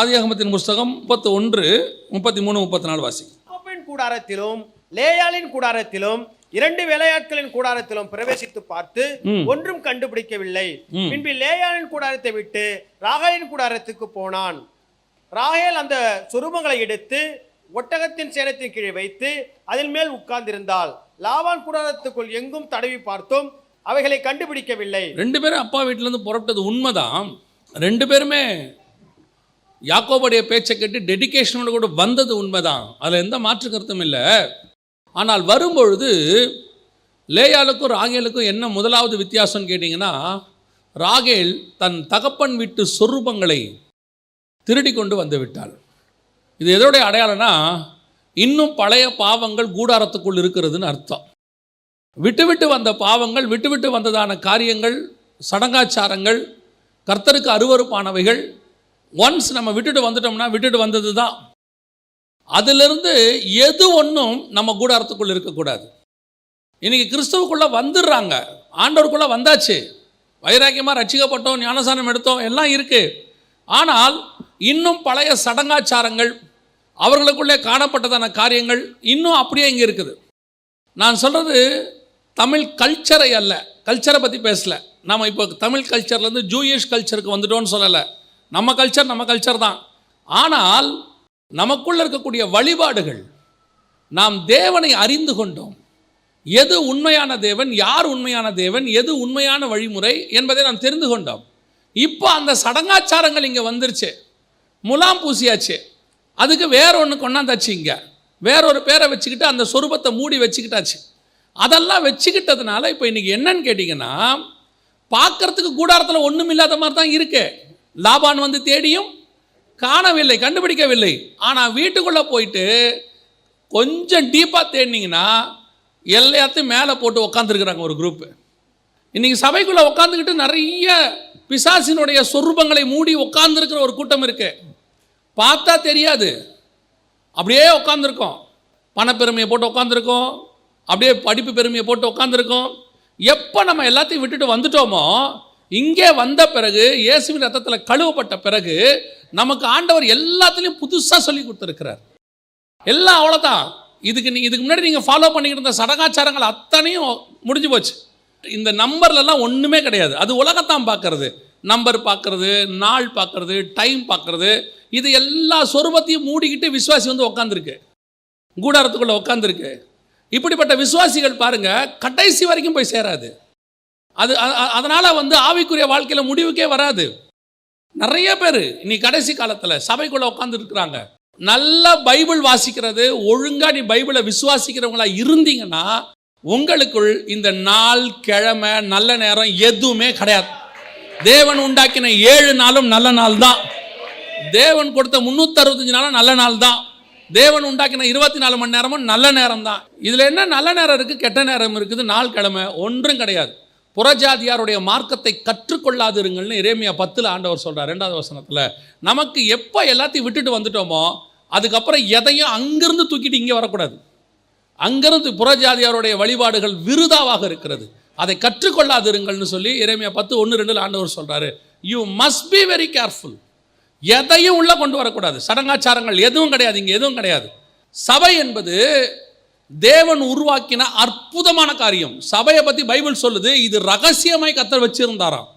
ஆதியாகமத்தின் புஸ்தகம் முப்பத்து ஒன்று முப்பத்தி மூணு முப்பத்தி நாலு வாசி. யாக்கோபின் கூடாரத்திலும் லேயாளின் கூடாரத்திலும் இரண்டு வேலையாட்களின் கூடாரத்திலும் பிரவேசித்து பார்த்து ஒன்றும் கண்டுபிடிக்கவில்லை. பின்பு லேயாளின் கூடாரத்தை விட்டு ராகேலின் கூடாரத்துக்கு போனான். ராகேல் அந்த சுரூபங்களை எடுத்து ஒட்டகத்தின் சேனத்தின் கீழே வைத்து அதில் மேல் உட்கார்ந்திருந்தாள். லாபான் கூடாரத்துக்குள் எங்கும் தடவி பார்த்தோம். அவைகளை கண்டுபிடிக்கவில்லை. ரெண்டு பேரும் அப்பா வீட்டிலேருந்து புறப்பட்டது உண்மைதான். ரெண்டு பேருமே யாக்கோபுடைய பேச்சை கேட்டு டெடிக்கேஷனோடு கூட வந்தது உண்மைதான். அதில் எந்த மாற்று கருத்தும் இல்லை. ஆனால் வரும்பொழுது லேயாளுக்கும் ராகேலுக்கும் என்ன முதலாவது வித்தியாசம்னு கேட்டிங்கன்னா ராகேல் தன் தகப்பன் வீட்டு சொரூபங்களை திருடி கொண்டு வந்து விட்டாள். இது எதோடைய அடையாளம்னா இன்னும் பழைய பாவங்கள் கூடாரத்துக்குள் இருக்கிறதுன்னு அர்த்தம். விட்டு விட்டு வந்த பாவங்கள் விட்டு விட்டு வந்ததான காரியங்கள் சடங்காச்சாரங்கள் கர்த்தருக்கு அருவருப்பானவைகள் ஒன்ஸ் நம்ம விட்டுட்டு வந்துட்டோம்னா விட்டுட்டு வந்தது தான் அதிலிருந்து எது ஒன்றும் நம்ம கூடாரத்துக்குள்ளே இருக்கக்கூடாது. இன்றைக்கி கிறிஸ்துவுக்குள்ளே வந்துடுறாங்க. ஆண்டவருக்குள்ளே வந்தாச்சு. வைராக்கியமாக ரட்சிக்கப்பட்டோம் ஞானசானம் எடுத்தோம் எல்லாம் இருக்குது ஆனால் இன்னும் பழைய சடங்காச்சாரங்கள் அவர்களுக்குள்ளே காணப்பட்டதான காரியங்கள் இன்னும் அப்படியே இங்கே இருக்குது. நான் சொல்கிறது தமிழ் கல்ச்சரை அல்ல. கல்ச்சரை பற்றி பேசலை. நம்ம இப்போ தமிழ் கல்ச்சர்லேருந்து ஜூயிஷ் கல்ச்சருக்கு வந்துட்டோம்னு சொல்லலை. நம்ம கல்ச்சர் நம்ம கல்ச்சர் தான். ஆனால் நமக்குள்ள இருக்கக்கூடிய வழிபாடுகள் நாம் தேவனை அறிந்து கொண்டோம். எது உண்மையான தேவன் யார் உண்மையான தேவன் எது உண்மையான வழிமுறை என்பதை நாம் தெரிந்து கொண்டோம். இப்போ அந்த சடங்காச்சாரங்கள் இங்கே வந்துருச்சு. முலாம் பூசியாச்சு. அதுக்கு வேற ஒன்று கொண்டாந்தாச்சு இங்கே. வேறொரு பேரை வச்சுக்கிட்டு அந்த சொரூபத்தை மூடி வச்சுக்கிட்டாச்சு. அதெல்லாம் வச்சுக்கிட்டதுனால இப்போ இன்னைக்கு என்னன்னு கேட்டிங்கன்னா பார்க்கறதுக்கு கூடாரத்தில் ஒன்றும் இல்லாத மாதிரி தான் இருக்கே. லாபான் வந்து தேடியும் காணவில்லை கண்டுபிடிக்கவில்லை. ஆனால் வீட்டுக்குள்ளே போயிட்டு கொஞ்சம் டீப்பாக தேடினீங்கன்னா எல்லாத்தையும் மேலே போட்டு உக்காந்துருக்குறாங்க ஒரு குரூப்பு இன்றைக்கி சபைக்குள்ளே உட்காந்துக்கிட்டு நிறைய பிசாசினுடைய சொரூபங்களை மூடி உட்காந்துருக்கிற ஒரு கூட்டம் இருக்குது பார்த்தா தெரியாது. அப்படியே உட்காந்துருக்கோம் பணப்பெருமையை போட்டு உட்காந்துருக்கோம் அப்படியே படிப்பு பெருமையை போட்டு உட்காந்துருக்கோம் எப்போ நம்ம எல்லாத்தையும் விட்டுட்டு வந்துட்டோமோ இங்கே வந்த பிறகு இயேசுவின் ரத்தத்தில் கழுவப்பட்ட பிறகு நமக்கு ஆண்டவர் எல்லாத்துலேயும் புதுசாக சொல்லி கொடுத்துருக்கிறார். எல்லாம் அவ்வளோதான் இதுக்கு நீ இதுக்கு முன்னாடி நீங்கள் ஃபாலோ பண்ணிக்கிட்டு இருந்த சடங்காச்சாரங்கள் அத்தனையும் முடிஞ்சு போச்சு. இந்த நம்பர்லலாம் ஒன்றுமே கிடையாது. அது உலகத்தான் பார்க்கறது. நம்பர் பார்க்கறது நாள் பார்க்கறது டைம் பார்க்கறது. இது எல்லா சொருபத்தையும் மூடிக்கிட்டு விசுவாசி வந்து உட்காந்துருக்கு கூடாரத்துக்குள்ளே உட்காந்துருக்கு இப்படிப்பட்ட விசுவாசிகள் பாருங்கள் கடைசி வரைக்கும் போய் சேராது. அது அதனால் வந்து ஆவிக்குரிய வாழ்க்கையில் முடிவுக்கே வராது. நிறைய பேர் நீ கடைசி காலத்தில் சபைக்குள்ளே உட்காந்துருக்குறாங்க நல்ல பைபிள் வாசிக்கிறது ஒழுங்காக நீ பைபிளை விசுவாசிக்கிறவங்களா இருந்தீங்கன்னா உங்களுக்குள் இந்த நாள் கிழமை நல்ல நேரம் எதுவுமே கிடையாது. தேவன் உண்டாக்கின ஏழு நாளும் நல்ல நாள் தான். தேவன் கொடுத்த முந்நூற்றி அறுபத்தஞ்சு நாளும் நல்ல நாள் தான். தேவன் உண்டாக்கின இருபத்தி நாலு மணி நேரமும் நல்ல நேரம் தான். இதில் என்ன நல்ல நேரம் இருக்குது கெட்ட நேரம் இருக்குது நாள் கிழமை ஒன்றும் கிடையாது. புறஜாதியாருடைய மார்க்கத்தை கற்றுக்கொள்ளாதிருங்கள்னு இறைமையா பத்தில் ஆண்டவர் சொல்கிறார் ரெண்டாவது வசனத்தில். நமக்கு எப்போ எல்லாத்தையும் விட்டுட்டு வந்துட்டோமோ அதுக்கப்புறம் எதையும் அங்கிருந்து தூக்கிட்டு இங்கே வரக்கூடாது. அங்கிருந்து புறஜாதியாருடைய வழிபாடுகள் விருதாவாக இருக்கிறது. அதை கற்றுக்கொள்ளாதிருங்கள்னு சொல்லி இறைமையா பத்து ஒன்று ரெண்டில் ஆண்டவர் சொல்கிறாரு you must be very careful எதையும் உள்ளே கொண்டு வரக்கூடாது. சடங்காச்சாரங்கள் எதுவும் கிடையாது இங்கே எதுவும் கிடையாது. சபை என்பது தேவன் உருவாக்கின அற்புதமான காரியம். சபையை பற்றி பைபிள் சொல்லுது இது ரகசியமாய் கத்தர் வச்சிருந்தாராம்.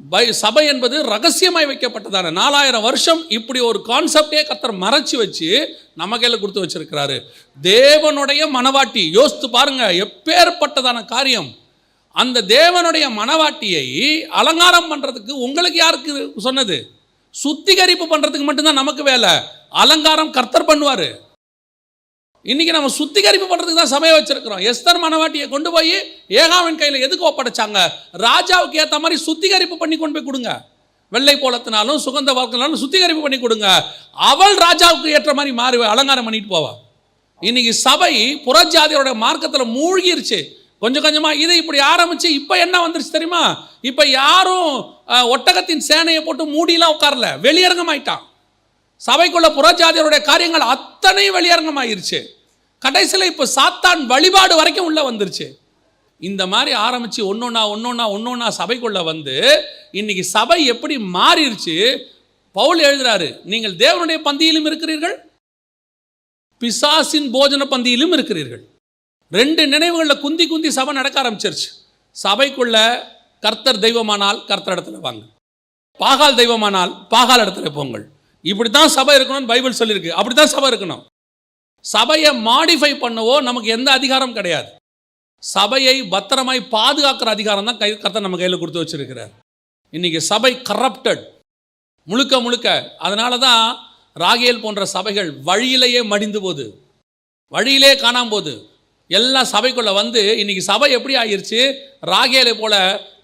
பை சபை என்பது ரகசியமாய் வைக்கப்பட்டதான. நாலாயிரம் வருஷம் இப்படி ஒரு கான்செப்டே கத்தர் மறைச்சி வச்சு நம்ம கையில் கொடுத்து வச்சிருக்கிறாரு. தேவனுடைய மனவாட்டி யோசித்து பாருங்க எப்பேற்பட்டதான காரியம். அந்த தேவனுடைய மனவாட்டியை அலங்காரம் பண்ணுறதுக்கு உங்களுக்கு யாருக்கு சொன்னது? சுத்திகரிப்பு பண்ணுறதுக்கு மட்டும்தான் நமக்கு வேலை. அலங்காரம் கர்த்தர் பண்ணுவார். இன்றைக்கி நம்ம சுத்திகரிப்பு பண்ணுறதுக்கு தான் சமயம் வச்சிருக்கிறோம். எஸ்தர் மனவாட்டியை கொண்டு போய் ஏகாவின் கையில் எதுக்கு ஒப்படைச்சாங்க? ராஜாவுக்கு ஏற்ற மாதிரி சுத்திகரிப்பு பண்ணி கொண்டு போய் கொடுங்க. வெள்ளை போலத்தினாலும் சுகந்த வாழ்க்கைனாலும் சுத்திகரிப்பு பண்ணி கொடுங்க. அவள் ராஜாவுக்கு ஏற்ற மாதிரி மாறி அலங்காரம் பண்ணிட்டு போவா. இன்னைக்கு சபை புறஜாதியோட மார்க்கத்தில் மூழ்கிருச்சு. கொஞ்சம் கொஞ்சமாக இதை இப்படி ஆரம்பித்து இப்போ என்ன வந்துருச்சு தெரியுமா? இப்போ யாரும் ஒட்டகத்தின் சேனையை போட்டு மூடிலாம் உட்காரல. வெளியரங்கமாயிட்டான் சபைக்குள்ள புறஜாதியருடைய காரியங்கள் அத்தனை வெளியரங்கமாயிருச்சு. கடைசியில் இப்போ சாத்தான் வழிபாடு வரைக்கும் உள்ளே வந்துருச்சு. இந்த மாதிரி ஆரம்பித்து ஒன்றொன்னா ஒன்றொன்னா ஒன்றொன்னா சபைக்குள்ளே வந்து இன்னைக்கு சபை எப்படி மாறிடுச்சு பவுல் எழுதுறாரு நீங்கள் தேவனுடைய பந்தியிலும் இருக்கிறீர்கள் பிசாசின் போஜன பந்தியிலும் இருக்கிறீர்கள். ரெண்டு நினைவுகளில் குந்தி குந்தி சபை நடக்க ஆரம்பிச்சிருச்சு. சபைக்குள்ள கர்த்தர் தெய்வமானால் கர்த்தர் இடத்துல வாங்க. பாகால் தெய்வமானால் பாகால் இடத்துல போங்கள். இப்படி தான் சபை இருக்கணும்னு பைபிள் சொல்லியிருக்கு. அப்படி தான் சபை இருக்கணும். சபையை மாடிஃபை பண்ணவோ நமக்கு எந்த அதிகாரம் கிடையாது. சபையை பத்திரமாய் பாதுகாக்கிற அதிகாரம் தான் கை கர்த்தர் நம்ம கையில் கொடுத்து வச்சிருக்கிறார். இன்னைக்கு சபை கரப்டட் முழுக்க முழுக்க. அதனால தான் ராகேல் போன்ற சபைகள் வழியிலேயே மடிந்து போகுது. வழியிலே காணாம போகுது. எல்லாம் சபைக்குள்ள வந்து இன்னைக்கு சபை எப்படி ஆயிடுச்சு ராகேலை போல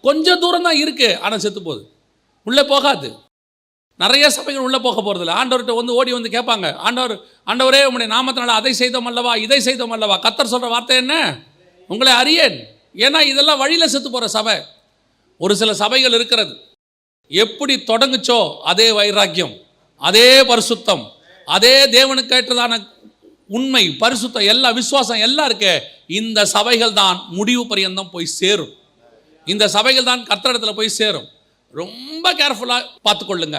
கொஞ்சம் தூரம் தான் இருக்கு. ஆனால் செத்து போகுது. உள்ளே போகாது. நிறைய சபைகள் உள்ளே போக போகிறதில்ல ஆண்டவர்கிட்ட வந்து ஓடி வந்து கேட்பாங்க. ஆண்டவர் ஆண்டவரே உங்களுடைய நாமத்தினால அதை செய்தோம் அல்லவா இதை செய்தோம் அல்லவா? கத்தர் சொல்கிற வார்த்தை என்ன? உங்களை அறியேன். ஏன்னா இதெல்லாம் வழியில் செத்து போகிற சபை. ஒரு சில சபைகள் இருக்கிறது. எப்படி தொடங்குச்சோ அதே வைராக்கியம் அதே பரிசுத்தம் அதே தேவனுக்கு ஏற்றதான உண்மை பரிசுத்தம் எல்லா விசுவாசம் எல்லாம் இருக்கே இந்த சபைகள் தான் முடிவு பரியந்தம் போய் சேரும். இந்த சபைகள் தான் கத்திரத்தில் போய் சேரும். ரொம்ப கேர்ஃபுல்லாக பார்த்துக்கொள்ளுங்க.